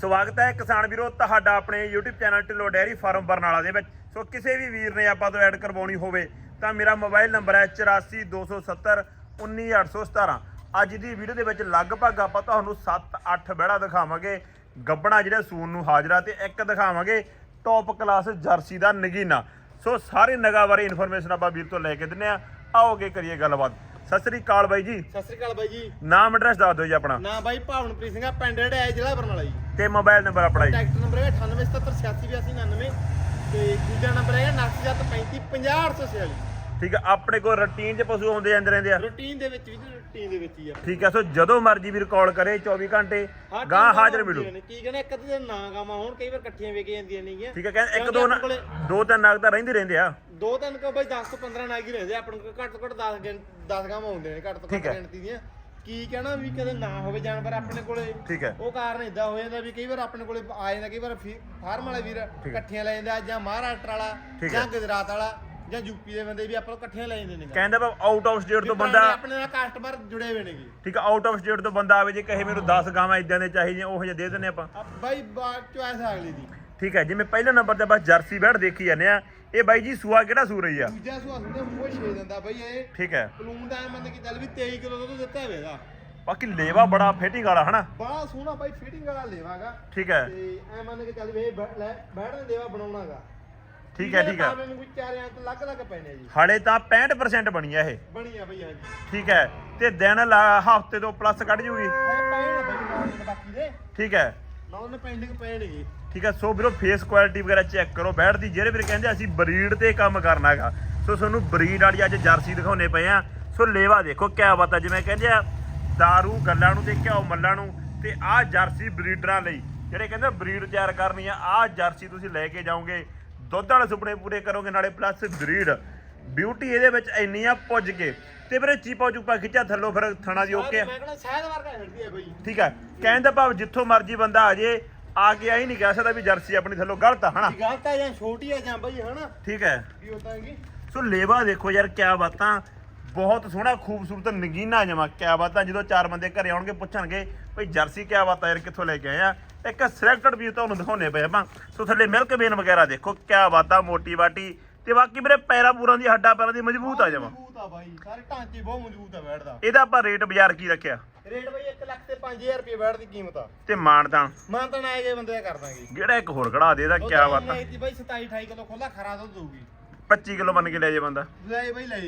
ਸਵਾਗਤ ਹੈ ਕਿਸਾਨ ਵੀਰੋ, ਤੁਹਾਡਾ ਆਪਣੇ YouTube channel Dhillon dairy farm Barnala ਦੇ ਵਿੱਚ। ਸੋ ਕਿਸੇ ਵੀ ਵੀਰ ਨੇ ਆਪਾਂ ਤੋਂ ਐਡ ਕਰਵਾਉਣੀ ਹੋਵੇ ਤਾਂ ਮੇਰਾ ਮੋਬਾਈਲ ਨੰਬਰ ਹੈ 8427 19817 ਅੱਜ ਦੀ ਵੀਡੀਓ ਦੇ ਵਿੱਚ ਲਗਭਗ ਆਪਾਂ ਤੁਹਾਨੂੰ 7-8 ਬਹਿੜਾ ਦਿਖਾਵਾਂਗੇ। ਗੱਬਣਾ ਜਿਹੜਾ ਸੂਨ ਨੂੰ ਹਾਜ਼ਰਾ ਤੇ ਇੱਕ ਦਿਖਾਵਾਂਗੇ ਟੌਪ ਕਲਾਸ ਜਰਸੀ ਦਾ ਨਗੀਨਾ। ਸੋ ਸਾਰੇ ਨਗਾ ਬਾਰੇ ਇਨਫੋਰਮੇਸ਼ਨ ਆਪਾਂ ਵੀਰ ਤੋਂ ਲੈ ਕੇ ਦਿੰਨੇ ਆ ਆਓਗੇ ਕਰੀਏ ਗੱਲਬਾਤ। ਸਤਿ ਸ੍ਰੀ ਅਕਾਲ ਬਾਈ ਜੀ। ਸਤਿ ਸ੍ਰੀ ਅਕਾਲ ਬਾਈ ਜੀ। ਨਾਮ ਐਡਰੈਸ ਦੱਸ ਦਿਓ ਜੀ ਆਪਣਾ। ਨਾ ਬਾਈ ਭਾਵਨਪ੍ਰੀਤ ਸਿੰਘ ਆ ਪਿੰਡ ਢੜਿਆ ਜ਼ਿਲ੍ਹਾ ਬਰਨਾਲਾ ਜੀ। ਤੇ ਮੋਬਾਈਲ ਨੰਬਰ ਆਪਣਾ ਜੀ। ਕੰਟੈਕਟ ਨੰਬਰ ਹੈ 9877868299 ਤੇ ਦੂਜਾ ਨੰਬਰ ਹੈ 9735500846 ਠੀਕ ਹੈ ਆਪਣੇ ਕੋਲ ਰੂਟੀਨ 'ਚ ਪਸ਼ੂ ਹੁੰਦੇ ਜਾਂਦੇ ਰਹਿੰਦੇ ਆ? ਰੂਟੀਨ ਦੇ ਵਿੱਚ ਵੀ ਰੂਟੀਨ ਦੇ ਵਿੱਚ ਹੀ ਆ। ਠੀਕ ਹੈ ਸੋ ਜਦੋਂ ਮਰਜ਼ੀ ਵੀਰ ਕਾਲ ਕਰੇ 24 ਘੰਟੇ ਹਾਂ, ਗਾਂ ਹਾਜ਼ਰ ਮਿਲੂ। ਨੇ। ਕੀ ਕਹਿੰਦੇ ਇੱਕ ਅੱਧੇ ਦਿਨ ਨਾ ਗਾਵਾਂ ਹੋਣ ਕਈ ਵਾਰ ਇਕੱਠੀਆਂ ਵੇਚ ਜਾਂਦੀਆਂ ਨੇਗੀਆਂ ਠੀਕ ਹੈ ਕਹਿੰਦੇ ਇੱਕ ਦੋ ਨਾ ਦੋ ਤਿੰਨ ਨਗ ਤਾਂ ਰਹਿੰਦੇ ਰਹਿੰਦੇ ਆ। ਦੋ ਤਿੰਨ ਕੋ ਬਾਈ 10 ਤੋਂ 15 ਨਾਗ ਹੀ ਰਹਿੰਦੇ ਆ, ਆਪਣੇ ਕੋਲ ਘੱਟ ਤੋਂ ਘੱਟ 10 ਗਿਣ 10 ਗਾਵਾਂ ਹੁੰਦੇ ਨੇ ਘੱਟ ਤੋਂ ਠੀਕ ਘੱਟ ਹੈ। ਗਿਣਤੀ ਦੀਆਂ। ਕੀ ਕਹਿਣਾ ਵੀ ਕਦੇ ਨਾ ਹੋਵੇ ਜਾਨਵਰ ਆਪਣੇ ਕੋਲੇ ਠੀਕ ਹੈ। ਉਹ ਕਾਰਨ ਇਦਾਂ ਹੋ ਜਾਂਦਾ ਵੀ ਕਈ ਵਾਰ ਆਪਣੇ ਕੋਲੇ ਆ ਜਾਂਦਾ ਕਈ ਵਾਰ ਫਾਰਮ ਵਾਲੇ ਵੀਰ ਇਕੱਠੀਆਂ ਲੈ ਜਾਂਦੇ ਆ ਜਾਂ ਮਹਾਰਾਸ਼ਟਰ ਵਾਲਾ ਠੀਕ ਜਾਂ ਹੈ। ਗੁਜਰਾਤ ਵਾਲਾ ਜਾਂ ਯੂਪੀ ਦੇ ਬੰਦੇ ਵੀ ਆਪਾਂ ਨੂੰ ਇਕੱਠੀਆਂ ਲੈ ਜਾਂਦੇ ਨੇ। ਕਹਿੰਦਾ ਬਾ ਆਊਟ ਆਫ ਸਟੇਟ ਤੋਂ ਵੀ ਬੰਦਾ ਆਪਣੇ ਨਾਲ ਕਸਟਮਰ ਜੁੜੇ ਹੋਏ ਨੇਗੇ। ਠੀਕ ਹੈ ਆਊਟ ਆਫ ਸਟੇਟ ਤੋਂ ਬੰਦਾ ਆਵੇ ਜੇ ਕਹੇ ਮੈਨੂੰ 10 ਗਾਵਾਂ ਇਦਾਂ ਦੇ ਚਾਹੀਦੀਆਂ ਉਹ ਜਿਹੇ ਦੇ ਦਿੰਦੇ ਆਪਾਂ। ਆ ਬਾਈ ਚੁਆਇਸ ਆ ਅਗਲੀ ਦੀ। ਠੀਕ ਹੈ ਜਿਵੇਂ ਪਹਿਲੇ ਨੰਬਰ ਤੇ ਬਸ ਜਰਸੀ ਬੈੜ ਦੇਖੀ ਜਾਂਦੇ ਆ ਇਹ ਬਾਈ ਜੀ ਸੂਆ ਕਿਹੜਾ ਸੂ ਰਹੀ ਆ? ਦੂਜਾ ਸੁਆ ਸੁਣਦੇ ਮੂੰਹ ਛੇ ਦਿੰਦਾ ਬਾਈ ਇਹ। ਠੀਕ ਹੈ। ਪਲੂਨ ਦਾ ਮੰਨ ਕੇ ਚੱਲ ਵੀ 23 ਕਿਲੋ ਦੁੱਧ ਦਿੱਤਾ ਹੋਵੇਗਾ ਬਾਕੀ ਲੇਵਾ ਬੜਾ ਫਿਟਿੰਗ ਵਾਲਾ ਹਨਾ? ਬੜਾ ਸੋਹਣਾ ਬਾਈ ਫਿਟਿੰਗ ਵਾਲਾ ਲੇਵਾਗਾ ਠੀਕ ਹੈ। ਤੇ ਐ ਮੰਨ ਕੇ ਚੱਲ ਵੀ ਇਹ ਬੈ- ਲੈ ਬੈਠਣ ਦੇਵਾ ਬਣਾਉਣਾਗਾ ਠੀਕ ਹੈ ਠੀਕ ਹੈ। ਮੈਨੂੰ ਕੋਈ ਚਾਰਿਆਂ ਤੋਂ ਲੱਗ ਲੱਗ ਪੈਣੇ ਆ ਜੀ। ਹਾਲੇ ਤਾਂ 65% ਬਣੀ ਆ ਇਹ। ਬਣੀ ਆ ਬਈ ਹਾਂਜੀ। ਠੀਕ ਹੈ। ਤੇ ਦਿਨ ਹਫ਼ਤੇ ਤੋਂ ਪਲੱਸ ਕੱਢ ਜੂਗੀ। ਬਾਕੀ ਦੇ। ਠੀਕ ਹੈ। ਨਾਲ ਨੇ ਪੈਂਡਿੰਗ ਪੈਣਗੇ ਠੀਕ ਹੈ ਸੋ ਵੀਰੋ ਫੇਸ ਕੁਆਲਿਟੀ ਵਗੈਰਾ ਚੈੱਕ ਕਰੋ, ਬੈਠ ਦੀ ਜਿਹੜੇ ਵੀਰ ਕਹਿੰਦੇ ਅਸੀਂ ਬਰੀਡ ਤੇ ਕੰਮ ਕਰਨਾ ਸੋ ਤੁਹਾਨੂੰ ਬਰੀਡ ਵਾਲੀ ਅੱਜ ਜਰਸੀ ਦਿਖਾਉਣੇ ਪਏ ਆ। ਸੋ ਲੇਵਾ ਦੇਖੋ, ਕਿਆ ਬਾਤ ਆ ਜਿਵੇਂ ਕਹਿੰਦੇ ਆ दारू ਗੱਲਾਂ ਨੂੰ ਤੇ ਘਿਓ ਮੱਲਾਂ ਨੂੰ ਤੇ ਆਹ ਜਰਸੀ ਬਰੀਡਰਾਂ ਲਈ। ਜਿਹੜੇ ਕਹਿੰਦੇ ਬਰੀਡ ਤਿਆਰ ਕਰਨੀ ਆ, ਆਹ ਜਰਸੀ ਤੁਸੀਂ ਲੈ ਕੇ ਜਾਓਗੇ। ਦੁੱਧ ਵਾਲੇ ਸੁਪਨੇ ਪੂਰੇ ਕਰੋਗੇ, ਨਾਲੇ ਪਲੱਸ ਬਰੀਡ ਬਿਊਟੀ ਇਹਦੇ ਵਿੱਚ ਇੰਨੀ ਆ ਪੁੱਜ ਕੇ ਤੇ ਵੀਰੇ ਚੀਪਾ ਚੂਪਾ ਖਿੱਚਾ ਥੱਲੋਂ ਫਿਰ ਥਣਾ ਦੀ ਓਕੇ ਆ। ਮੈਂ ਕਹਿੰਦਾ ਸ਼ਾਇਦ ਵਰਗਾ ਖੜਦੀ ਆ ਬਈ ਠੀਕ ਹੈ ਕਹਿਣ ਦਾ ਭਾਵ ਜਿੱਥੋਂ ਮਰਜ਼ੀ ਬੰਦਾ ਆ ਜੇ ਆ ਕੇ ਆਹੀ ਨਹੀਂ ਕਹਿ ਸਕਦਾ ਵੀ ਜਰਸੀ ਆਪਣੀ ਥੱਲੋਂ ਗਲਤ ਆ ਹਨਾ? ਗਲਤ ਆ ਜਾਂ ਛੋਟੀ ਆ ਜਾਂ ਬਈ ਹਨਾ? ਠੀਕ ਹੈ ਵੀ ਉਦਾਂ ਹੈਗੀ ਸੋ ਲੇਵਾ ਦੇਖੋ ਯਾਰ ਕਿਆ ਬਾਤਾਂ। ਬਹੁਤ ਸੋਹਣਾ ਖੂਬਸੂਰਤ ਨਗੀਨਾ ਜਮਾ ਕਿਆ ਬਾਤਾਂ। ਜਦੋਂ ਚਾਰ ਬੰਦੇ ਘਰੇ ਆਉਣਗੇ ਪੁੱਛਣਗੇ ਭਈ ਜਰਸੀ ਕਿਆ ਬਾਤਾਂ ਯਾਰ ਕਿੱਥੋਂ ਲੈ ਕੇ ਆਏ ਆ? ਇੱਕ ਸਿਲੈਕਟਡ ਵੀ ਤੁਹਾਨੂੰ ਦਿਖਾਉਣੇ ਪਏ ਆਪਾਂ। ਸੋ ਥੱਲੇ ਮਿਲਕ ਵੇਨ ਵਗੈਰਾ ਦੇਖੋ ਕਿਆ ਬਾਤਾਂ ਮੋਟੀ ਬਾਟੀ ਤੇ ਬਾਕੀ ਮੇਰੇ ਪੈਰਾਂ ਪੂਰਾਂ ਦੀ ਹੱਡਾਂ ਪੈਰਾਂ ਦੀ ਮਜ਼ਬੂਤ ਆ ਜਮਾ। ਮਜ਼ਬੂਤ ਆ ਬਾਈ ਸਾਰੇ ਢਾਂਚੇ ਬਹੁਤ ਮਜ਼ਬੂਤ ਆ ਬੈਠਦਾ। ਇਹਦਾ ਆਪਾਂ ਰੇਟ ਬਾਜ਼ਾਰ ਕੀ ਰੱਖਿਆ? ਰੇਟ ਬਈ 1 ਲੱਖ ਤੇ 5000 ਰੁਪਏ ਬੈਠ ਦੀ ਕੀਮਤ ਆ। ਤੇ ਮਾਨਤਾਂ ਮਾਂ ਤਾਂ ਆਏ ਗਏ ਬੰਦੇ ਦਾ ਕਰ ਦਾਂਗੇ। ਜਿਹੜਾ ਇੱਕ ਹੋਰ ਕਢਾ ਦੇ ਇਹਦਾ ਕਿਆ ਬਾਤਾਂ ਨਹੀਂ ਬਈ 27 28 ਕਿਲੋ ਖੋਲਾ ਖਰਾ ਦੁੱਧ ਦਊਗੀ। 25 ਕਿਲੋ ਮੰਨ ਕੇ ਲੈ ਜੇ ਬੰਦਾ। ਲੈ ਬਈ ਲੈ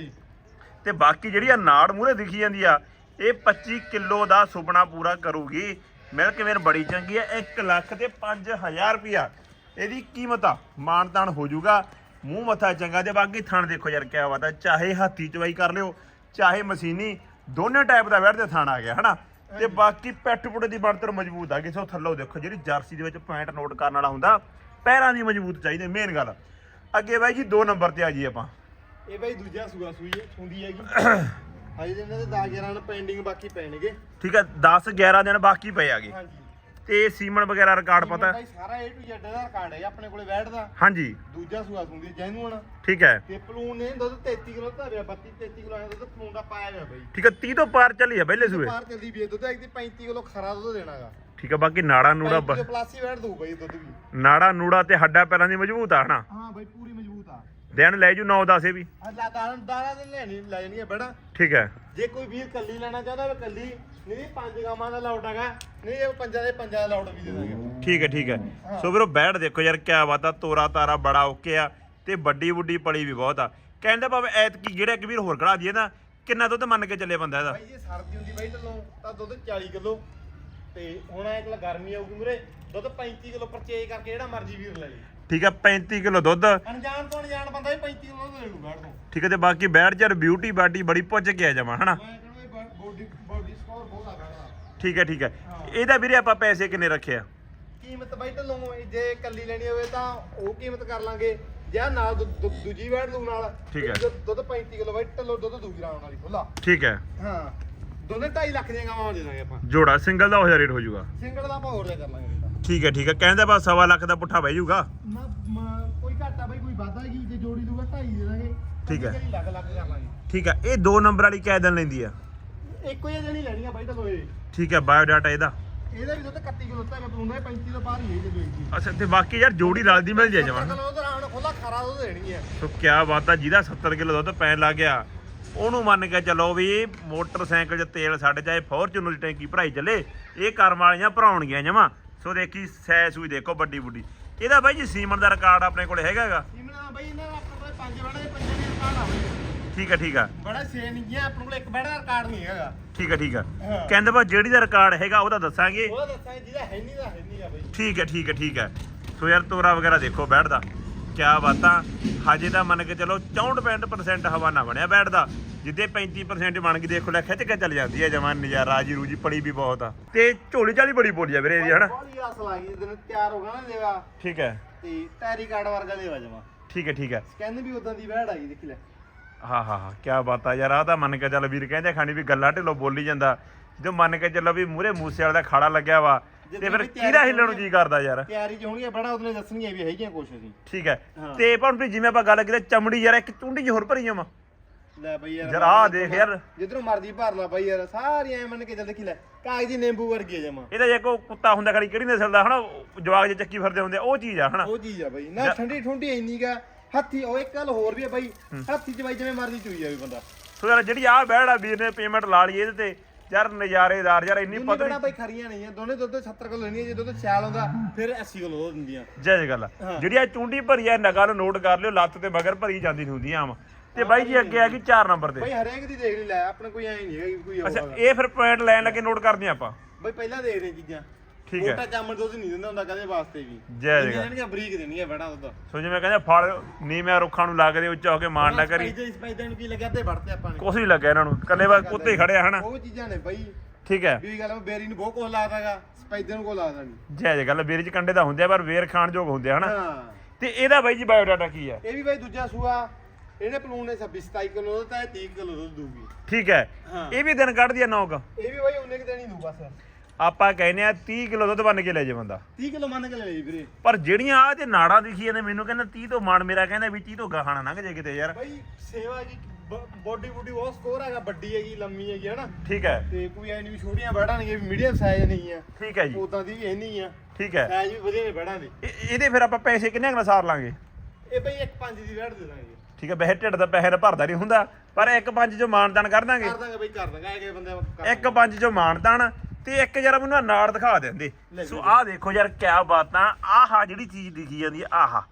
ਤੇ ਬਾਕੀ ਜਿਹੜੀ ਆ ਨਾੜ ਮੂਰੇ ਦਿਖੀ ਜਾਂਦੀ ਆ ਇਹ 25 ਕਿਲੋ ਦਾ ਸੁਪਨਾ ਪੂਰਾ ਕਰੂਗੀ। ਮਿਲਕ ਮੇਰ ਬੜੀ ਚੰਗੀ ਆ 1 ਲੱਖ ਤੇ 5000 ਰੁਪਿਆ ਇਹਦੀ ਕੀਮਤ ਆ ਮਾਨਤਾਨ ਹੋ ਜਾਊਗਾ। ਮੂੰਹ ਮੱਥਾ ਚੰਗਾ ਤੇ ਬਾਕੀ ਥਣ ਦੇਖੋ ਯਾਰ ਕਿਆ ਬਾਤ ਆ। ਚਾਹੇ ਹਾਥੀ ਚਵਾਈ ਕਰ ਲਿਓ ਚਾਹੇ ਮਸ਼ੀਨੀ ਦੋਨੇ ਟਾਈਪ ਦਾ ਤੇ ਥਣ ਆ ਗਿਆ ਹਨਾ? ਤੇ ਬਾਕੀ ਪੈਠ ਪੁੜੇ ਦੀ ਬਣਤਰ ਮਜ਼ਬੂਤ ਆ ਕਿਸੇ ਥੱਲੋਂ ਦੇਖੋ ਜਿਹੜੀ ਜਰਸੀ ਦੇ ਵਿੱਚ ਪੁਆਇੰਟ ਨੋਟ ਕਰਨ ਵਾਲਾ ਹੁੰਦਾ ਪੈਰਾਂ ਦੀ ਮਜ਼ਬੂਤ ਚਾਹੀਦੀ ਮੇਨ ਗੱਲ। ਅੱਗੇ ਬਾਈ ਜੀ 2 ਨੰਬਰ ਤੇ ਆ ਜੀ ਆਪਾਂ। ਇਹ ਬਈ ਦੂਜਾ ਸੂਆ ਸੂਈ ਹੈ ਸੁੰਦੀ ਹੈਗੀ। ਹਜੇ ਦਿਨ ਦੇ 10 11 ਨੂੰ ਪੈਂਡਿੰਗ ਬਾਕੀ ਪੈਣਗੇ। ਠੀਕ ਹੈ 10 11 ਦਿਨ ਬਾਕੀ ਪਏ ਆਗੇ ਹਾਂਜੀ। ਤੇ ਸੀਮਨ ਵਗੈਰਾ ਰਿਕਾਰਡ ਪਤਾ ਬਾਈ ਸਾਰਾ A to Z ਦਾ ਰਿਕਾਰਡ ਹੈ ਆਪਣੇ ਕੋਲੇ ਬੈਠਦਾ। ਹਾਂਜੀ। ਦੂਜਾ ਸੂਆ ਸੁੰਦੀ ਜੈਨੂਨ ਠੀਕ ਹੈ। ਤੇ ਪਲੂਨ ਨੇ ਦੁੱਧ 33 ਕਿਲੋ ਧਾਰਿਆ 32 33 ਕਿਲੋ ਆਇਆ ਦੁੱਧ ਪਲੂਨ ਦਾ ਪਾਇਆ ਹੋਇਆ ਬਈ। ਠੀਕ ਹੈ 30 ਤੋਂ ਪਾਰ ਚੱਲੀ ਆ ਪਹਿਲੇ ਸੂਏ। ਬਾਹਰ ਚਲਦੀ ਵੀ ਹੈ ਦੁੱਧ ਇੱਕ 35 ਕਿਲੋ ਖਰਾ ਦੁੱਧ ਦੇਣਾਗਾ। ਠੀਕ ਹੈ ਬਾਕੀ ਨਾੜਾ ਨੂੜਾ 35 ਕਿਲੋ ਪਲਾਸੀ ਬੈਠ ਦਊ ਬਈ ਦੁੱਧ ਵੀ। ਨਾੜਾ ਨੂੜਾ ਤੇ ਹੱਡਾਂ ਪੈਰਾਂ ਦੀ ਮਜ਼ਬੂਤ ਆ ਹਨਾ? ਹਾਂ ਬਈ ਪੂਰੀ ਦਿਨ ਲੈ ਜੂ 9 10 ਵੀ। ਅੱਲਾ ਦਾਣਾ ਦਾਣਾ ਦੇ ਲੈਣੀ ਲੈ ਜਾਣੀ ਹੈ ਬੜਾ ਠੀਕ ਹੈ। ਜੇ ਕੋਈ ਵੀਰ ਕੱਲੀ ਲੈਣਾ ਚਾਹੁੰਦਾ ਉਹ ਕੱਲੀ ਨਹੀਂ ਪੰਜ ਗਾਵਾਂ ਦਾ ਲਾਉਟ ਹੈਗਾ। ਨਹੀਂ ਇਹ ਪੰਜਾਂ ਦੇ ਪੰਜਾਂ ਦਾ ਲਾਉਟ ਵੀ ਦੇ ਦਾਂਗੇ। ਠੀਕ ਹੈ ਠੀਕ ਹੈ। ਸੋ ਵੀਰੋ ਬੈਠ ਦੇਖੋ ਯਾਰ ਕਿਆ ਬਾਤ ਆ। ਤੋਰਾ ਤਾਰਾ ਬੜਾ ਓਕੇ ਆ ਤੇ ਵੱਡੀ ਵੱਡੀ ਪਲੀ ਵੀ ਬਹੁਤ ਆ। ਕਹਿੰਦਾ ਭਾਵੇਂ ਐਤਕੀ ਜਿਹੜਾ ਇੱਕ ਵੀਰ ਹੋਰ ਖੜਾ ਦੀਏ ਨਾ ਕਿੰਨਾ ਦੁੱਧ ਮੰਨ ਕੇ ਚੱਲੇ ਬੰਦਾ ਇਹਦਾ? ਬਾਈ ਜੇ ਸਰਦੀ ਹੁੰਦੀ ਬਾਈ ਢੱਲੋਂ ਤਾਂ ਦੁੱਧ 40 ਕਿਲੋ। ਤੇ ਹੁਣ ਐ ਗਰਮੀ ਆਊਗੀ ਮੁਰੇ ਦੁੱਧ 35 ਕਿਲੋ ਪਰਚੇਜ ਕਰਕੇ ਜਿਹੜਾ ਮਰਜ਼ੀ ਵੀਰ ਲੈ ਜੇ ਠੀਕ ਹੈ 35 ਕਿਲੋ ਦੁੱਧ। ਅਣਜਾਣ ਤੋਂ ਅਣਜਾਣ ਬੰਦਾ ਵੀ 35 ਕਿਲੋ ਦੁੱਧ ਲੈ ਲੂ ਬੈਠ ਤੋਂ। ਠੀਕ ਹੈ ਤੇ ਬਾਕੀ ਬੈਠ ਯਾਰ ਬਿਊਟੀ ਬਾਡੀ ਬੜੀ ਪੁੱਜ ਕੇ ਆ ਜਾਵਾਂ ਹਨਾ? ਮੈਂ ਕਹਿੰਦਾ ਬੋਡੀ ਬੋਡੀ ਸਕੋਰ ਬਹੁਤ ਆ ਠੀਕ ਹੈ ਠੀਕ ਹੈ। ਇਹਦਾ ਵੀਰੇ ਆਪਾਂ ਪੈਸੇ ਕਿੰਨੇ ਰੱਖੇ ਆ? ਕੀਮਤ ਬਾਈ ਢੱਲੋਂ ਜੇ ਕੱਲੀ ਲੈਣੀ ਹੋਵੇ ਤਾਂ ਉਹ ਕੀਮਤ ਕਰ ਲਾਂਗੇ। ਜਾਂ ਨਾਲ ਦੂਜੀ ਬੈਠ ਲੂ ਨਾਲ ਠੀਕ ਹੈ। ਦੁੱਧ- ਦੁੱਧ 35 ਕਿਲੋ ਬਾਈ ਢੱਲੋਂ ਦੁੱਧ ਦੂਜੀ ਰਾਉਣ ਵਾਲੀ ਖੁੱਲਾ ਠੀਕ ਹੈ। ਹਾਂ। ਦੋਨੇ 2.5 ਲੱਖ ਦੀਆਂ ਗਾਵਾਂ ਦੇ ਦਾਂਗੇ ਆਪਾਂ। ਜੋੜਾ ਸਿੰਗਲ ਦਾ ਹੋ ਜਾ ਰੇਟ ਹੋ ਜਾਊਗਾ। ਸਿੰਗਲ ਦਾ ਆਪਾਂ ਹੋਰ ਦੇ ਕਰ ਲਾਂਗੇ। ਠੀਕ ਹੈ ਠੀਕ ਹੈ। ਕਹਿੰਦੇ ਬਸ ਸਵਾ ਲੱਖ ਦਾ ਪੁੱਠਾ ਬਹਿ ਜਾਊਗਾ। ਨਾ ਮ- ਕੋਈ ਘਾਟਾ ਬਈ ਕੋਈ ਵਾਧਾ ਕੀ ਜੇ ਜੋੜੀ ਲੂਗਾ 2.5 ਦੇ ਦਾਂਗੇ। ਠੀਕ ਹੈ। ਲੱਖ ਲੱਖ ਕਰ ਲਾਂਗੇ ਠੀਕ ਹੈ ਇਹ ਦੋ ਨੰਬਰ ਵਾਲੀ ਕਿਆ ਦਿਨ ਲੈਂਦੀ ਆ। ਇੱਕੋ ਹੀ ਜਣੀ ਲੈਣੀ ਆ ਬਾਈ ਤਾਂ ਲੋਏ ਠੀਕ ਹੈ ਬਾਇਓ ਡਾਟਾ ਇਹਦਾ। ਇਹਦਾ ਵੀ ਦੁੱਧ 31 ਕਿਲੋ ਤਾਂ ਮੈਂ ਪਲੂੰਦਾ 35 ਤੋਂ ਬਾਹਰ ਹੀ ਹੈ ਜੇ ਜੀ ਅੱਛਾ ਤੇ ਬਾਕੀ ਯਾਰ ਜੋੜੀ ਰਲਦੀ ਮਿਲ ਜਾਏ ਜਮਾਂ। ਕਿਲੋ ਉਹਦਾ ਹੁਣ ਖੁੱਲਾ ਖਾਰਾ ਦੁੱਧ ਦੇਣੀ ਹੈ। ਸੋ ਕਿਆ ਬਾਤ ਆ ਜਿਹਦਾ 70 ਕਿਲੋ ਦੁੱਧ ਪੈਣ ਲੱਗ ਗਿਆ ਉਹਨੂੰ ਮੰਨ ਕੇ ਚੱਲੋ ਵੀ ਮੋਟਰਸਾਈਕਲ 'ਚ ਤੇਲ ਸਾਡੇ ਚਾਹੇ ਫੋਰਚੂਨਰ ਦੀ ਟੈਂਕੀ ਭਰਾਈ ਚੱਲੇ ਇਹ ਕਰਮ ਵਾਲੀਆਂ ਭਰਾਉਣਗੀਆਂ ਜਮਾ। ਸੋ ਦੇਖੀ ਸੈ ਸੂਈ ਦੇਖੋ ਵੱਡੀ ਵੱਡੀ ਇਹਦਾ ਬਾਈ ਜੀ ਸੀਮਨ ਦਾ ਰਿਕਾਰਡ ਆਪਣੇ ਕੋਲ ਹੈਗਾਗਾ ਸੀਮਨਾ ਬਈ ਇਹਨਾਂ ਦਾ ਆਪਣੇ ਕੋਲ ਪੰਜ ਬੜਾ ਪੰਜਾਂ ਦੇ ਰਿਕਾਰਡ ਆ ਬਈ। ਠੀਕ ਹੈ ਠੀਕ ਹੈ ਬੜਾ ਸੇ ਨਹੀਂ ਆਪਣੇ ਕੋਲ ਇੱਕ ਬੜਾ ਦਾ ਰਿਕਾਰਡ ਨਹੀਂ ਹੈਗਾ। ਠੀਕ ਹੈ ਠੀਕ ਹੈ ਹਾਂ। ਕਹਿੰਦੇ ਬਾ ਜਿਹੜੀ ਦਾ ਰਿਕਾਰਡ ਹੈਗਾ ਉਹਦਾ ਦੱਸਾਂਗੇ। ਉਹਦਾ ਦੱਸਾਂ ਜਿਹਦਾ ਹੈ ਨਹੀਂ ਦਾ ਹੈ ਨਹੀਂ ਆ ਬਈ। ਠੀਕ ਹੈ ਠੀਕ ਠੀਕ ਹੈ ਸੋ ਯਾਰ ਤੋਰਾ ਵਗੈਰਾ ਦੇਖੋ ਬੈਠਦਾ। ਕਿਆ ਬਾਤਾਂ? ਹਜੇ ਤਾਂ ਮੰਨ ਕੇ ਚਲੋ 64% ਹਵਾਨਾ ਬਣਿਆ ਬੈਠਦਾ। ਜਿੱਦੇ 35% ਬਣ ਗਈ ਦੇਖੋ ਲੈ ਖਿੱਚ ਕੇ ਚੱਲ ਜਾਂਦੀ ਹੈ ਜਮਾਨ ਨਜ਼ਾਰਾ ਰਾਜੀ ਰੂਜੀ ਪੜੀ ਵੀ ਬਹੁਤ ਆ। ਤੇ ਝੋਲੀ ਝਾਲੀ ਬੜੀ ਬੋਲੀ ਆ ਵੀਰੇ ਇਹਦੀ ਹਨਾ? ਬੜੀ ਆਸ ਲੱਗੀ ਜਦੋਂ ਤਿਆਰ ਹੋ ਗਿਆ ਨਾ ਦੇਵਾ ਠੀਕ ਹੈ। ਤੇ ਟੈਰੀ ਕਾਰਡ ਵਰਗਾ ਦੇਵਾ ਜਮਾ। ਠੀਕ ਹੈ ਠੀਕ ਹੈ। ਕਹਿੰਦੇ ਵੀ ਉਦਾਂ ਦੀ ਵਹਿੜ ਆਈ ਦੇਖ ਲੈ। ਹਾਂ ਹਾਂ ਹਾਂ ਕਿਆ ਬਾਤਾਂ ਯਾਰ ਆ ਤਾਂ ਮੰਨ ਕੇ ਚੱਲ ਵੀਰ ਕਹਿੰਦੇ ਖਾਣੀ ਵੀ ਗੱਲਾਂ ਢਿੱਲੋਂ ਬੋਲੀ ਜਾਂਦਾ। ਜਦੋਂ ਮੰਨ ਕੇ ਚੱਲੋ ਵੀ ਮੂਰੇ ਮੂਸੇ ਵਾਲੇ ਦਾ ਖਾੜਾ ਲੱਗਿਆ ਵਾ ਤੇ ਫਿਰ ਕਿਹਦਾ ਹਿੱਲਣ ਨੂੰ ਜੀ ਕਰਦਾ ਯਾਰ? ਤਿਆਰੀ ਚ ਹੋਣਗੀਆਂ ਬੜਾ ਉਹਨੇ ਦੱਸਣੀਆਂ ਵੀ ਹੈਗੀਆਂ ਕੁਛ ਅਸੀਂ। ਠੀਕ ਹੈ। ਹਾਂ। ਤੇ ਭਾਵੇਂ ਜਿਵੇਂ ਆਪਾਂ ਗੱਲ ਕੀਤੀ ਚਮੜੀ ਯਾਰ ਇੱਕ ਚੁੰਡੀ ਜਿਹੀ ਹੋਰ ਭਰੀ ਜਾਵਾਂ ਲੈ ਬਈ ਯਾਰ ਆਹ ਦੇਖ ਯਾਰ। ਜਿੱਧਰੋਂ ਮਰਜ਼ੀ ਭਰ ਲਾ ਬਈ ਯਾਰ ਸਾਰੀ ਐ ਮੰਨ ਕੇ ਚੱਲ ਦੇਖੀ ਲੈ ਕਾਗਜ਼ੀ ਨਿੰਬੂ ਵਰਗੀ ਜਮਾ ਇਹਦਾ ਜੇ ਕੋ ਕੁੱਤਾ ਹੁੰਦਾ ਖੜੀ ਕਿਹੜੀ ਨਸਲ ਦਾ ਹਨਾ? ਜਵਾਗ ਜੇ ਚੱਕੀ ਫਿਰਦੇ ਹੁੰਦੇ ਉਹ ਚੀਜ਼ ਆ ਹਨਾ? ਉਹ ਚੀਜ਼ ਆ ਬਈ। ਨਾ ਠੰਡੀ ਠੁੰਡੀ ਇੰਨੀ ਗਾ ਹੱਥੀ ਉਹ ਇੱਕ ਗੱਲ ਹੋਰ ਵੀ ਆ ਬਈ ਹੱਥੀ ਚ ਬਾਈ ਜਿਵੇਂ ਮਰਜ਼ੀ ਚੂਈ ਜਾਵੇ ਬੰਦਾ। ਸੋ ਯਾਰ ਜਿਹੜੀ ਆ ਬੈੜ ਆ ਵੀਰ ਨੇ ਪੇਮੈਂਟ ਲਾ ਲਈ ਇਹਦੇ ਤੇ ਯਾਰ ਨਜ਼ਾਰੇਦਾਰ ਯਾਰ ਇੰਨੀ ਪਤਲੀ ਬੜਾ ਬਈ ਖਰੀਆਂ ਨਹੀਂ ਆ ਦੋਨੇ ਦੁੱਧ 70 ਕਿਲੋ ਲੈਣੀਆਂ ਜੇ ਦੁੱਧ ਸਿਆਲ ਆਉਂਦਾ ਫਿਰ 80 ਕਿਲੋ ਦੁੱਧ ਦਿੰਦੀਆਂ। ਜੈ ਜੈ ਗੱਲ। ਜਿਹੜੀ ਆ ਚੁੰਡੀ ਭਰੀ ਆ ਨਗਾ ਨੂੰ ਨੋਟ ਕਰ ਲਿਓ ਲੱਤ ਤੇ ਮਗਰ ਭਰੀ ਜਾਂਦੀ ਨਹੀਂ ਹੁੰਦੀ ਆਮ। ਤੇ ਬਾਈ ਜੀ ਅੱਗੇ ਆ ਗਈ 4 ਨੰਬਰ ਤੇ। ਬਈ ਹਰੇਕ ਦੀ ਦੇਖ ਲਈ ਲੈ ਆਪਣੇ ਕੋਈ ਐ ਨਹੀਂ ਹੈਗਾ ਕੋਈ ਅੱਛਾ ਇਹ ਫਿਰ ਪੁਆਇੰਟ ਲੈਣ ਲੱਗੇ ਨੋਟ ਕਰਦੇ ਆਪਾਂ। ਬਈ ਪਹਿਲਾਂ ਦੇਖਦੇ ਚੀਜ਼ਾਂ। ਠੀਕ ਹੈ। ਮੋਟਾ ਚਾਮੜ ਦੁੱਧ ਨਹੀਂ ਦਿੰਦਾ ਹੁੰਦਾ ਕਦੇ ਵਾਸਤੇ ਵੀ। ਜੈ ਜੈ। ਦੇਣੀਆਂ ਬਰੀਕ ਦੇਣੀਆਂ ਬੜਾ ਦੁੱਧ ਸੋ ਜਿਵੇਂ ਕਹਿੰਦੇ ਫਲ ਨੀਵੇਂ ਰੁੱਖਾਂ ਨੂੰ ਲੱਗਦੇ ਉੱਚਾ ਹੋ ਕੇ ਮਾਣ ਨਾ ਕਰੀ। ਸਪਾਈਡਰ ਸਪਾਈਡਰ ਨੂੰ ਕੀ ਲੱਗਿਆ ਤੇ ਵੜਤੇ ਆਪਾਂ ਨੇ। ਕੁਛ ਨਹੀਂ ਲੱਗਿਆ ਇਹਨਾਂ ਨੂੰ। ਕੱਲੇ ਬਸ ਕੁੱਤੇ ਖੜੇ ਆ ਹਨਾ? ਉਹ ਚੀਜ਼ਾਂ ਨੇ ਬਈ। ਠੀਕ ਹੈ। ਵੀ ਗੱਲ ਬੇਰੀ ਨੂੰ ਬਹੁਤ ਕੁਝ ਲੱਗਦਾਗਾ ਸਪਾਈਡਰ ਨੂੰ ਕੋ ਲੱਗਦਾ ਨਹੀਂ ਜੈ ਜੈ ਗੱਲ ਵੀਰ ਚ ਕੰਡੇ ਦਾ ਹੁੰਦੇ ਆ ਪਰ ਵੇਰ ਖਾਣ ਯੋਗ ਹੁੰਦੇ ਆ ਹਨਾ? ਹਾਂ। ਤੇ ਇਹਦਾ ਬਾਈ ਜੀ ਬਾਇਓਡਾਟਾ ਕੀ ਹੈ ਇਹ ਵੀ ਬਈ ਦੂਜਾ ਸੂਆ ਇਹਨੇ ਪਲੂਨ ਨੇ 26 27 ਕਿਲੋ ਦੁੱਧ ਤਾਂ ਇਹ 30 ਕਿਲੋ ਦੁੱਧ ਦੂਗੀ ਠੀਕ ਹੈ। ਹਾਂ। ਇਹ ਵੀ ਦਿਨ ਕੱਢਦੀ ਆ ਨੌਕ। ਇਹ ਵੀ ਬਈ ਉਹਨੇ ਕਿ ਦੇਣੀ ਦੂ ਬਸ। ਆਪਾਂ ਕਹਿੰਦੇ ਆ 30 ਕਿਲੋ ਦੁੱਧ ਬਣ ਕੇ ਲੈ ਜੇ ਬੰਦਾ। 30 ਕਿਲੋ ਮੰਨ ਕੇ ਲੈ ਲਈ ਵੀਰੇ। ਪਰ ਜਿਹੜੀਆਂ ਆ ਤੇ ਨਾੜਾਂ ਦਿਖੀਆਂ ਨੇ ਮੈਨੂੰ ਕਹਿੰਦਾ 30 ਤੋਂ ਮਾਣ ਮੇਰਾ ਕਹਿੰਦਾ ਵੀ 30 ਤੋਂ ਗਾਹਣਾ ਲੰਘ ਜੇ ਕਿਤੇ ਯਾਰ। ਬਈ ਸੇਵਾ ਜੀ ਬੋਡੀ ਬੋਡੀ ਬਹੁਤ ਸਕੋਰ ਹੈਗਾ ਵੱਡੀ ਹੈਗੀ ਲੰਮੀ ਹੈਗੀ ਹਨਾ? ਠੀਕ ਹੈ। ਤੇ ਕੋਈ ਐ ਨਹੀਂ ਵੀ ਛੋਟੀਆਂ ਨਹੀਂ ਵੀ ਮੀਡੀਅਮ ਸਾਈਜ਼ ਨਹੀਂ ਆ। ਠੀਕ ਹੈ ਜੀ। ਉਦਾਂ ਦੀ ਵੀ ਇਹ ਨਹੀਂ ਆ। ਠੀਕ ਹੈ। ਸਾਈਜ਼ ਵੀ ਵਧੀਆ ਨੇ ਦੇ। ਇਹ- ਇਹਦੇ ਫਿਰ ਆਪਾਂ ਪੈਸੇ ਕਿੰਨੇ ਨਾਲ ਸਾਰ ਲਾਂਗੇ? ਇਹ ਬਈ ਇੱਕ ਪੰਜ ਦੀ ਵੈੜ ਦੇ ਦਾਂਗੇ। ਠੀਕ ਹੈ ਵੈਸੇ ਢਿੱਡ ਦਾ ਪੈਸੇ ਦਾ ਭਰਦਾ ਨਹੀਂ ਹੁੰਦਾ ਪਰ ਇੱਕ ਪੰਜ ਚੋਂ ਮਾਨਦਾਨ ਕਰ ਦਾਂਗੇ। ਕਰ ਦਾਂਗੇ ਬਈ ਕਰ ਦਾਂਗੇ। ਆਏ ਬੰਦੇ ਕਰ ਇੱਕ ਪੰਜ ਚੋਂ ਮਾਨਦਾਨ ਤੇ ਇੱਕ ਜਰਾ ਮੈਨੂੰ ਆਹ ਨਾੜ ਦਿਖਾ ਦਿੰਦੇ। ਸੋ ਆਹ ਦੇਖੋ ਯਾਰ ਕਿਆ ਬਾਤਾਂ ਆਹਾ ਜਿਹੜੀ ਚੀਜ਼ ਦਿਖੀ ਜਾਂਦੀ ਆ ਆਹਾ।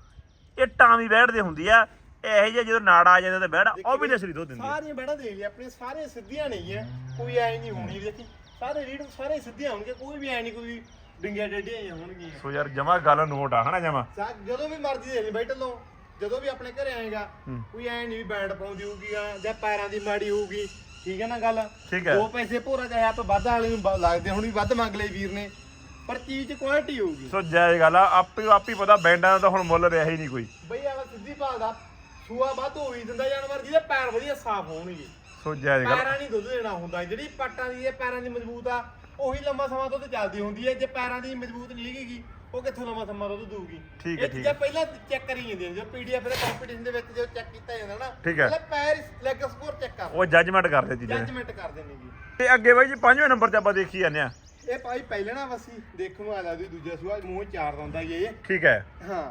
ਇਹ ਟਾਵੀ ਬੈਠਦੇ ਹੁੰਦੀ ਆ। ਇਹ ਜਿਹੇ ਜਦੋਂ ਨਾੜ ਆ ਜਾਂਦਾ ਤੇ ਬੈੜ ਉਹ ਵੀ ਨਸਰੀ ਦੁੱਧ ਦਿੰਦੀ ਆ। ਸਾਰੀਆਂ ਬੈੜਾਂ ਦੇਖ ਲਈ ਆਪਣੇ ਸਾਰੇ ਸਿੱਧੀਆਂ ਨਹੀਂ ਆ ਕੋਈ ਐ ਨਹੀਂ ਹੋਣੀ ਦੇਖੀ। ਸਾਰੇ ਰੀਡ ਸਾਰੇ ਸਿੱਧੀਆਂ ਹੋਣਗੇ ਕੋਈ ਵੀ ਐ ਨਹੀਂ ਕੋਈ ਡਿੰਗੀਆਂ ਡੇਡੀਆਂ ਹੀ ਹੋਣਗੀਆਂ। ਸੋ ਯਾਰ ਜਮਾ ਗੱਲ ਨੋਟ ਆ ਹਨਾ ਜਮਾ? ਸਾ- ਜਦੋਂ ਵੀ ਮਰਜ਼ੀ ਦੇਖ ਲਈ ਬੈਠ ਲਓ। ਜਦੋਂ ਵੀ ਆਪਣੇ ਘਰੇ ਆਏਗਾ ਹੂੰ। ਕੋਈ ਐ ਨਹੀਂ ਵੀ ਬੈਂਡ ਪਾਉਂਦੀ ਹੋਊਗੀ ਆ ਜਾਂ ਪੈਰਾਂ ਦੀ ਮਾੜੀ ਹੋਊਗੀ। ਠੀਕ ਹੈ ਨਾ ਗੱਲ? ਠੀਕ ਹੈ। ਦੋ ਪੈਸੇ ਭੋਰਾ ਚਾਹੇ ਆਪ ਵੱਧ ਵਾਲੇ ਨੂੰ ਬ- ਲੱਗਦੇ ਹੁਣ ਵੀ ਵੱਧ ਮੰਗ ਲਏ ਵੀਰ ਨੇ ਪਰ ਚੀਜ਼ ਚ ਕੁਆਲਿਟੀ ਹੋਊਗੀ। ਸੋ ਜਾਇਜ਼ ਗੱਲ ਆ ਆਪੇ ਆਪੀ ਪਤਾ ਬੈਂਡਾਂ ਦਾ ਤਾਂ ਹੁਣ ਮੁੱਲ ਰਿਹਾ ਹੀ ਨਹੀਂ ਕੋਈ। ਬਈ ਆਵਾ ਸਿੱਧੀ ਭਾਲਦਾ ਸੂਆ ਵੱਧ ਹੋ ਹੀ ਦਿੰਦਾ ਜਾਨਵਰ ਜਿਹਦੇ ਪੈਰ ਵਧੀਆ ਸਾਫ਼ ਹੋਣਗੇ। ਸੋ ਜਾਇਜ਼ ਗੱਲ। ਪੈਰਾਂ ਨਹੀਂ ਦੁੱਧ ਦੇਣਾ ਹੁੰਦਾ ਜਿਹੜੀ ਪੱਟਾਂ ਦੀ ਇਹ ਪੈਰਾਂ ਦੀ ਮਜ਼ਬੂਤ ਆ ਉਹੀ ਲੰਮਾ ਸਮਾਂ ਦੁੱਧ ਚੱਲਦੀ ਹੁੰਦੀ ਹੈ ਜੇ ਪੈਰਾਂ ਦੀ ਮਜ਼ਬੂਤ ਨਹੀਂ ਹੈਗੀ ਉਹ ਕਿੱਥੋਂ ਲੰਮਾ ਸਮਾਂ ਦੁੱਧ ਦਊਗੀ? ਠੀਕ ਹੈ, ਇਹ ਠੀਕ ਹੈ। ਪਹਿਲਾਂ ਚੈੱਕ ਕਰੀ ਜਾਂਦੀਆਂ ਨੇ, ਜੋ ਪੀਡੀਐਫ ਦੇ ਕੰਪੀਟੀਸ਼ਨ ਦੇ ਵਿੱਚ ਜੋ ਚੈੱਕ ਕੀਤਾ ਜਾਂਦਾ ਨਾ ਠੀਕ ਹੈ। ਪਹਿਲਾਂ ਪੈਰ ਲੈਗ ਸਕੋਰ ਚੈੱਕ ਕਰ। ਉਹ ਜੱਜਮੈਂਟ ਕਰਦੇ ਚੀਜ਼ਾਂ। ਦੀ। ਜੱਜਮੈਂਟ ਕਰਦੇ ਨੇ ਜੀ। ਤੇ ਅੱਗੇ ਬਾਈ ਜੀ ਪੰਜਵੇਂ ਨੰਬਰ ਤੇ ਆਪਾਂ ਦੇਖੀ ਜਾਂਦੇ ਆ ਇਹ ਭਾਈ ਪਹਿਲਾਂ ਨਾ ਵਸੀ ਦੇਖਣ ਨੂੰ ਆ ਲੱਗਦੀ ਦੂਜਾ ਸੂਆ ਮੂੰਹ ਚਾਰ ਦੰਦਾ ਜੀ ਇਹ। ਠੀਕ ਹੈ। ਹਾਂ।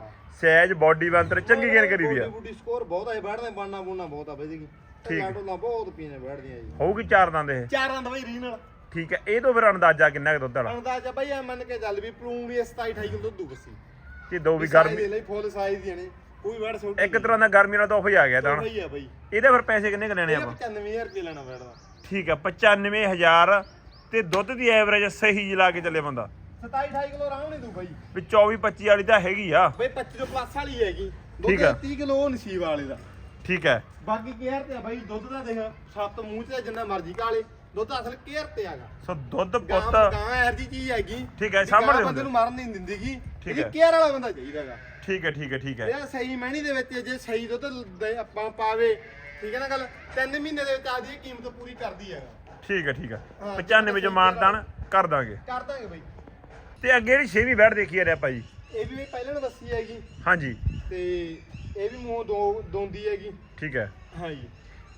ਸਹਿਜ ਬਾਡੀ ਬੰਤਰ ਚੰਗੀ ਗੇਨ ਕਰੀ ਦੀ ਆ। ਬੁੱਡੀ ਸਕੋਰ ਬਹੁਤ ਆ ਇਹ ਬੈਠਦੇ ਬਣਨਾ ਬੁਣਨਾ ਬਹੁਤ ਆ ਬਈ ਜੀ। ਠੀਕ। ਲਾਟੋਲਾ ਬਹੁਤ ਪੀਣੇ ਬੈਠਦੀਆਂ ਜੀ। ਹੋਊਗੀ ਚਾਰ ਦੰਦ ਇਹ। ਚਾਰ ਦੰਦ ਬਈ ਰੀਨਲ ਠੀਕ ਹੈ ਇਹ ਤੋਂ ਫਿਰ ਅੰਦਾਜ਼ਾ ਕਿੰਨਾ ਕੁ ਦੁੱਧ ਵਾਲਾ? ਅੰਦਾਜ਼ਾ ਬਈ ਐ ਮੰਨ ਕੇ ਚੱਲ ਵੀ ਪਲੂਮ ਵੀ 27 28 ਕਿਲੋ ਦੁੱਧ ਦੂਸੀ ਇਹ ਦੋ ਵੀ ਗਰਮੀ ਲਈ ਫੁੱਲ ਸਾਈਜ਼ ਦੀਆਂ ਨੇ। ਕੋਈ ਵੜ ਛੋਟੀ ਇੱਕ ਤਰ੍ਹਾਂ ਦਾ ਗਰਮੀ ਨਾਲ ਤਾਂ ਉਹ ਹੀ ਆ ਗਿਆ ਤਾਂ ਬਈ ਆ ਬਈ। ਇਹਦੇ ਫਿਰ ਪੈਸੇ ਕਿੰਨੇ ਕੁ ਲੈਣੇ ਆਪਾਂ? 95000 ਰੁਪਏ ਲੈਣਾ ਬੈਠਦਾ ਠੀਕ ਹੈ 95000 ਤੇ ਦੁੱਧ ਦੀ ਐਵਰੇਜ ਸਹੀ ਜੀ ਲਾ ਕੇ ਚੱਲੇ ਬੰਦਾ। 27 28 ਕਿਲੋ ਆਰਾਮ ਨਹੀਂ ਦੂ ਬਈ। ਵੀ 24 25 ਵਾਲੀ ਤਾਂ ਹੈਗੀ ਆ। ਬਈ 25 ਤੋਂ ਪਲੱਸ ਵਾਲੀ ਹੈਗੀ। ਦੁੱਧ ਆ। 30 ਕਿਲੋ ਉਹ ਨਸੀਬ ਵਾਲੇ ਦਾ। ਠੀਕ ਹੈ ਬਾਕੀ ਕੇਅਰ ਤੇ ਆ ਬਈ ਦੁੱਧ ਦਾ ਦੇਖ ਸੱਤ ਮੂੰਹ ਤੇ ਜਿੰਨਾ ਮਰਜ਼ੀ ਕਾਲੇ ਦੁੱਧ ਅਸਲ ਕੇਅਰ ਤੇ ਹੈਗਾ। ਸੋ ਦੁੱਧ ਪੁੱਤ ਗਾਂ ਐਰ ਦੀ ਚੀਜ਼ ਹੈਗੀ। ਠੀਕ ਹੈ, ਦੇ ਬੰਦੇ। ਨੂੰ ਮਰਨ ਨਹੀਂ ਦਿੰਦੀਗੀ ਠੀਕ ਇਹ ਹੈ। ਕੇਅਰ ਵਾਲਾ ਬੰਦਾ ਚਾਹੀਦਾਗਾ ਠੀਕ ਹੈ ਠੀਕ ਹੈ ਠੀਕ ਹੈ। ਇਹ ਸਹੀ ਮਹਿਣੀ ਦੇ ਵਿੱਚ ਜੇ ਸਹੀ ਦੁੱਧ ਆਪਾਂ ਪਾਵੇ ਠੀਕ ਹੈ ਨਾ ਗੱਲ? 3 ਮਹੀਨੇ ਦੇ ਵਿੱਚ ਆਦੀ ਕੀਮਤ ਪੂਰੀ ਕਰਦੀ ਹੈਗਾ ਠੀਕ ਹੈ ਠੀਕ ਹੈ। ਹਾਂ, 95 ਜੋ ਮਾਨਤਾਨ ਕਰ ਦਾਂਗੇ। ਕਰ ਦਾਂਗੇ ਬਈ। ਤੇ ਅੱਗੇ ਜਿਹੜੀ ਛੇਵੀਂ ਬੈਠ ਦੇਖੀ ਆ ਰਿਹਾ ਭਾਈ। ਇਹ ਵੀ ਪਹਿਲਾਂ ਨੂੰ ਦੱਸੀ ਹੈਗੀ। ਹਾਂਜੀ। ਤੇ ਇਹ ਵੀ ਮੂੰਹ ਦੋ ਦੋਂਦੀ ਹੈਗੀ। ਠੀਕ ਹੈ। ਹਾਂਜੀ।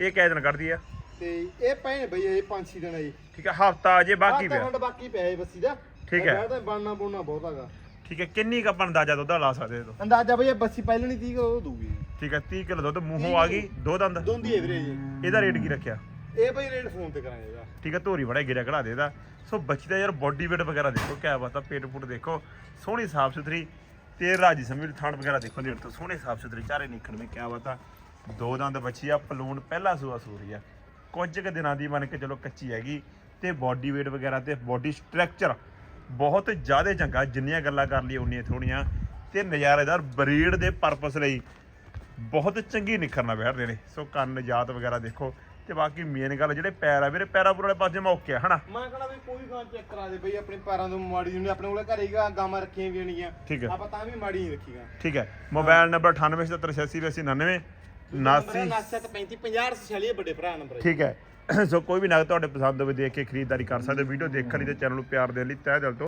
ਇਹ ਕਿਹ ਦਿਨ ਕੱਢਦੀ ਆ। ਤੇ ਇਹ ਪਏ ਨੇ ਬਈ ਇਹ 5-6 ਦਿਨ ਠੀਕ ਹੈ ਹਫਤਾ ਅਜੇ ਬਾਕੀ ਪਿਆ। ਖੰਡ ਬਾਕੀ ਪਿਆ ਇਹ ਬੱਸੀ ਦਾ। ਠੀਕ ਹੈ। ਤਾਂ ਬਣਨਾ ਬੁਣਨਾ ਬਹੁਤ ਹੈਗਾ। ਠੀਕ ਹੈ ਕਿੰਨੀ ਕੱਪ ਅੰਦਾਜ਼ਾ ਦੁੱਧ ਲਾ ਸਕਦੇ ਹੋ ਅੰਦਾਜ਼ਾ ਬਈ ਬੱਸੀ ਪਹਿਲਾਂ ਨਹੀਂ 30 ਕਿਲੋ ਦੂਗੀ ਠੀਕ ਹੈ 30 ਕਿਲੋ ਦੁੱਧ ਮੂੰਹੋਂ ਆ ਗਈ ਦੋ ਦੰਦ ਦੋਂਦੀ ਐਵਰੇਜ ਇਹਦਾ ਰੇਟ ਕੀ ਰੱਖਿਆ? ਇਹ ਬਈ ਰੇਟ ਫੋਨ ਤੇ ਕਰਾਂਗੇ ਇਹਦਾ। ਠੀਕ ਹੈ ਧੋਰੀ ਬੜਾ ਗਿਰਿਆ ਕਢਾ ਦੇ ਇਹਦਾ। ਸੋ ਬੱਚੀ ਦਾ ਯਾਰ ਬੋਡੀ weight ਵਗੈਰਾ ਦੇਖੋ ਕਿਆ ਬਾਤ ਆ ਪੇਟ ਪੁੱਟ ਦੇਖੋ। ਸੋਹਣੀ ਸਾਫ਼ ਸੁਥਰੀ ਤੇ ਰਾਜੀ ਸਮੇਂ ਥਾਣ ਵਗੈਰਾ ਦੇਖੋ ਦੇ ਤੋਂ ਸੋਹਣੇ ਸਾਫ਼ ਸੁਥਰੇ ਚਾਰੇ ਨਿਕਣ ਵਿੱਚ ਕਿਆ ਬਾਤ ਆ। ਦੋ ਦੰਦ ਬੱਚੀ ਆ ਪਲੂਣ ਪਹਿਲਾ ਸੂਆ ਸੂਰੀ ਆ। ਕੁਝ ਕੁ ਦਿਨਾਂ ਦੀ ਮੰਨ ਕੇ ਚਲੋ ਕੱਚੀ ਹੈਗੀ ਤੇ ਬੋਡੀ weight ਵਗੈਰਾ ਤੇ ਬੋਡੀ ਸਟਰਕਚਰ ਬਹੁਤ ਜ਼ਿਆਦਾ ਚੰਗਾ ਜਿੰਨੀਆਂ ਗੱਲਾਂ ਕਰ ਲਈ ਉਨੀਆਂ ਥੋੜੀਆਂ ਤੇ ਨਜ਼ਾਰੇਦਾਰ ਬਰੀਡ ਦੇ ਪਰਪਸ ਲਈ ਬਹੁਤ ਚੰਗੀ ਨਿਖਰਨਾ ਬੈਠਦੇ ਨੇ। ਸੋ ਕੰਨ ਜਾਤ ਵਗੈਰਾ ਦੇਖੋ ਤੇ ਬਾਕੀ ਮੇਨ ਗੱਲ ਜਿਹੜੇ ਪੈਰ ਆ ਵੀਰੇ ਪੈਰਾਂ ਪੂਰੇ ਵਾਲੇ ਪਾਸੇ ਮੌਕੇ ਆ ਹਨਾ? ਮੈਂ ਕਹਣਾ ਵੀ ਕੋਈ ਗਾਂ ਚੈੱਕ ਕਰਾ ਦੇ ਬਈ ਆਪਣੇ ਪੈਰਾਂ ਤੋਂ ਮਾੜੀ ਜਿਹੀ ਆਪਣੇ ਕੋਲੇ ਘਰੇ ਗਾ ਗਾਵਾਂ ਰੱਖੀਆਂ ਵੀ ਹੋਣਗੀਆਂ। ਹੈ। ਆਪਾਂ ਤਾਂ ਵੀ ਮਾੜੀ ਨਹੀਂ ਰੱਖੀਆਂ ਠੀਕ ਹੈ। ਮੋਬਾਈਲ ਨੰਬਰ 98788899 79 9735 50 ਛਲਿਏ ਵੱਡੇ ਭਰਾ ਨੰਬਰ ਠੀਕ ਹੈ। ਸੋ ਕੋਈ ਵੀ ਨਗ ਤੁਹਾਡੇ ਪਸੰਦ ਹੋਵੇ ਦੇਖ ਕੇ ਖਰੀਦਦਾਰੀ ਕਰ ਸਕਦੇ ਵੀਡੀਓ ਦੇਖਣ ਲਈ ਤੇ ਚੈਨਲ ਨੂੰ ਪਿਆਰ ਦੇਣ ਲਈ ਤਹਿ ਦਿਲ ਤੋਂ